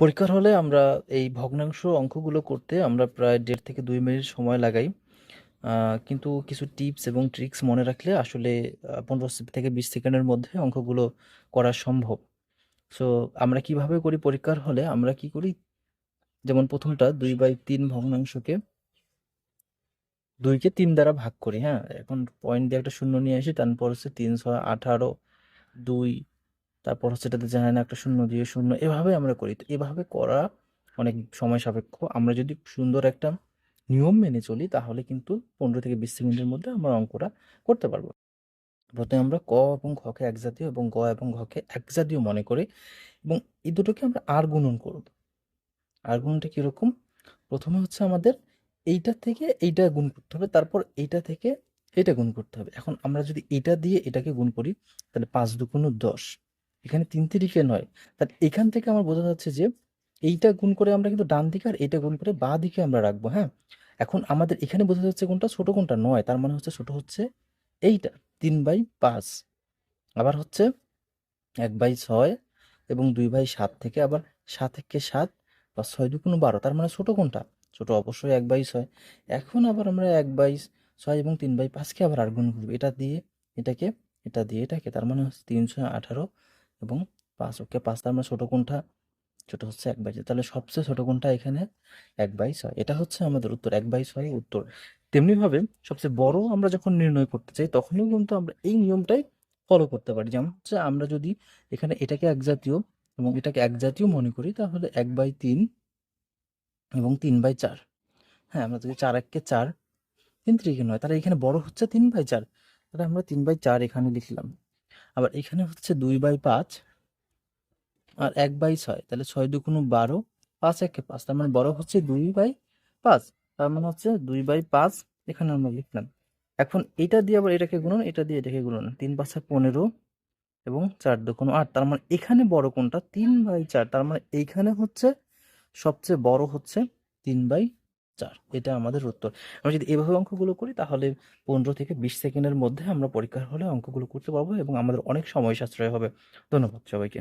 পরীক্ষার হলে আমরা এই ভগ্নাংশ অঙ্কগুলো করতে আমরা প্রায় দেড় থেকে দুই মিনিট সময় লাগাই। কিন্তু কিছু টিপস এবং ট্রিক্স মনে রাখলে আসলে পনেরো থেকে বিশ সেকেন্ডের মধ্যে অঙ্কগুলো করা সম্ভব। সো, আমরা কীভাবে করি পরীক্ষার হলে? আমরা কি করি? যেমন প্রথমটা, দুই বাই তিন ভগ্নাংশকে দুইকে তিন দ্বারা ভাগ করি হ্যাঁ? এখন পয়েন্ট দিয়ে একটা শূন্য নিয়ে আসি, তারপর হচ্ছে তিন, ছয়, আঠারো, দুই তারপর হচ্ছে এটাতে জানাই না, একটা শূন্য দিয়ে শূন্য। এভাবে আমরা করি। তো এভাবে করা অনেক সময় সাপেক্ষ। আমরা যদি সুন্দর একটা নিয়ম মেনে চলি, তাহলে কিন্তু পনেরো থেকে বিশ সেকেন্ডের মধ্যে আমরা অঙ্কটা করতে পারব। প্রথমে আমরা ক এবং খকে এক জাতীয় এবং গ এবং ঘকে এক জাতীয় মনে করি এবং এই দুটোকে আমরা আর গুণন করব। আর গুণনটা কীরকম? প্রথমে হচ্ছে আমাদের এইটা থেকে এইটা গুণ করতে হবে, তারপর এইটা থেকে এটা গুণ করতে হবে। এখন আমরা যদি এটা দিয়ে এটাকে গুণ করি, তাহলে পাঁচ দুগুণ দশ। এখানে তিন তিরিকে নয়। তাহলে এখান থেকে আমার বোঝা যাচ্ছে যে এইটা গুণ করে আমরা কিন্তু ডান দিকে আর এইটা গুণ করে বা দিকে আমরা রাখব হ্যাঁ? এখন আমাদের এখানে বোঝা যাচ্ছে কোনটা ছোট, কোনটা নয়। তার মানে হচ্ছে ছোট হচ্ছে এইটা, তিন বাই পাঁচ। আবার হচ্ছে এক বাই ছয় এবং দুই বাই সাত থেকে আবার সাত থেকে সাত বা ছয় দুগুণ বারো। তার মানে ছোট কোনটা? ছোট অবশ্যই এক বাই ছয়। এখন আবার আমরা এক বাই ছয় এবং তিন বাই পাঁচকে আবার আর গুণ করব। এটা দিয়ে এটাকে, এটা দিয়ে এটাকে, তার মানে হচ্ছে তিনশো আঠারো এবং পাঁচ ওকে পাঁচ তার মানে ছোট কোনটা? ছোট হচ্ছে এক বাই ছয় তাহলে সবচেয়ে ছোটো কোনটা এখানে? এক বাই ছয়। এটা হচ্ছে আমাদের উত্তর। এক বাই ছয় উত্তর। তেমনিভাবে সবচেয়ে বড় আমরা যখন নির্ণয় করতে চাই, তখনও কিন্তু আমরা এই নিয়মটাই ফলো করতে পারি। যেমন হচ্ছে আমরা যদি এখানে এটাকে এক জাতীয় এবং এটাকে এক জাতীয় মনে করি, তাহলে এক বাই তিন এবং তিন বাই চার। হ্যাঁ আমরা যদি চার এককে চার, তিন তিরিকে নয় তাহলে এখানে বড় হচ্ছে তিন বাই চার। তাহলে আমরা তিন বাই চার এখানে লিখলাম। আবার এখানে হচ্ছে দুই বাই পাঁচ আর এক বাই ছয়, তাহলে ছয় দুগুণ বারো, পাঁচ একে পাঁচ, তার মানে বড় হচ্ছে দুই বাই পাঁচ, তার মানে হচ্ছে দুই বাই পাঁচ এখানে আমরা লিখলাম। এখন এটা দিয়ে আবার এটাকে গুণন এটা দিয়ে এটাকে গুণন তিন পাঁচে পনেরো এবং চার দুগুণ আট, তার মানে এখানে বড় কোনটা? তিন বাই চার, তার মানে এইখানে হচ্ছে সবচেয়ে বড় হচ্ছে তিন বাই চার, এটা আমাদের উত্তর। আমরা যদি এভাবে অঙ্কগুলো করি, তাহলে পনেরো থেকে বিশ সেকেন্ডের মধ্যে আমরা পরীক্ষার হলে অঙ্কগুলো করতে পারব এবং আমাদের অনেক সময় সাশ্রয় হবে। ধন্যবাদ সবাইকে।